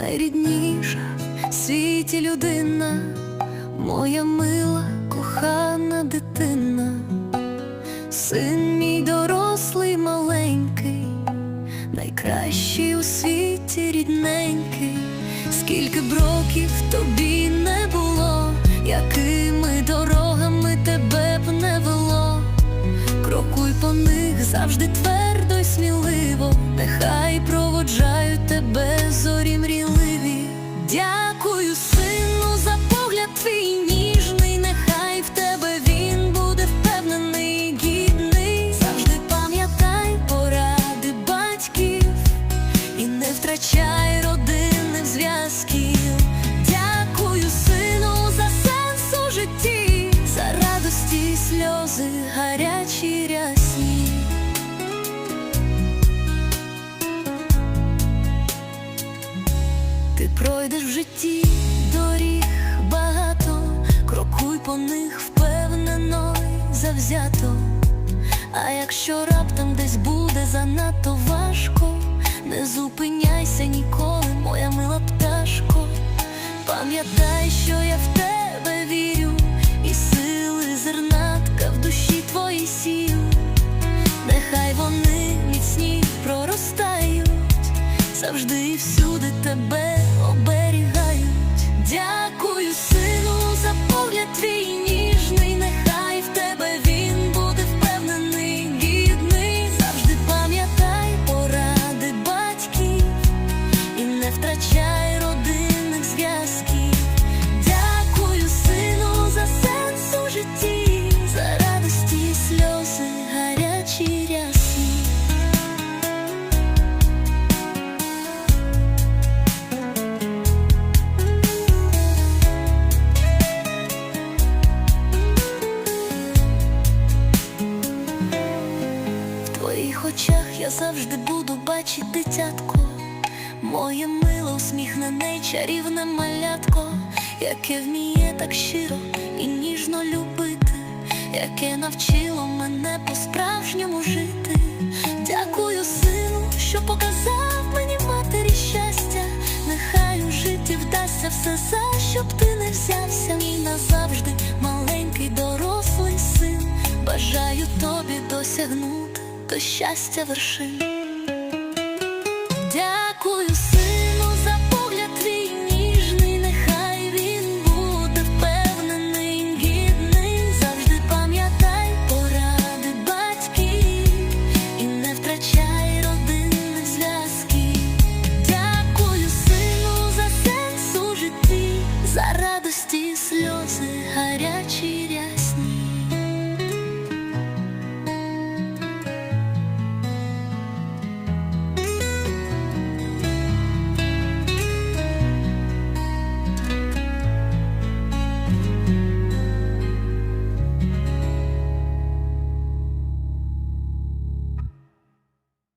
найрідніша в світі людина, моя мила, кохана дитина, син мій дорослий маленький, найкращий у світі рідненький, скільки б років тобі не було, якими дорогами тебе б не вело. Крокуй по них завжди твердо пройдеш в житті доріг багато, крокуй по них впевнено й завзято. А якщо раптом десь буде занадто важко, не зупиняйся ніколи, моя мила пташко. Пам'ятай, що я в тебе вірю, і сили зернатка в душі твоїй сію. Нехай вони міцні проростають, завжди і всюди тебе 자 твоїх очах я завжди буду бачити дитятко, моє мило усміхнене чарівне малятко, яке вміє так щиро і ніжно любити, яке навчило мене по-справжньому жити. Дякую, сину, що показав мені матері щастя. Нехай у житті вдасться все за щоб ти не взявся. Мій назавжди маленький дорослий син. Бажаю тобі досягнути до щастя вершин.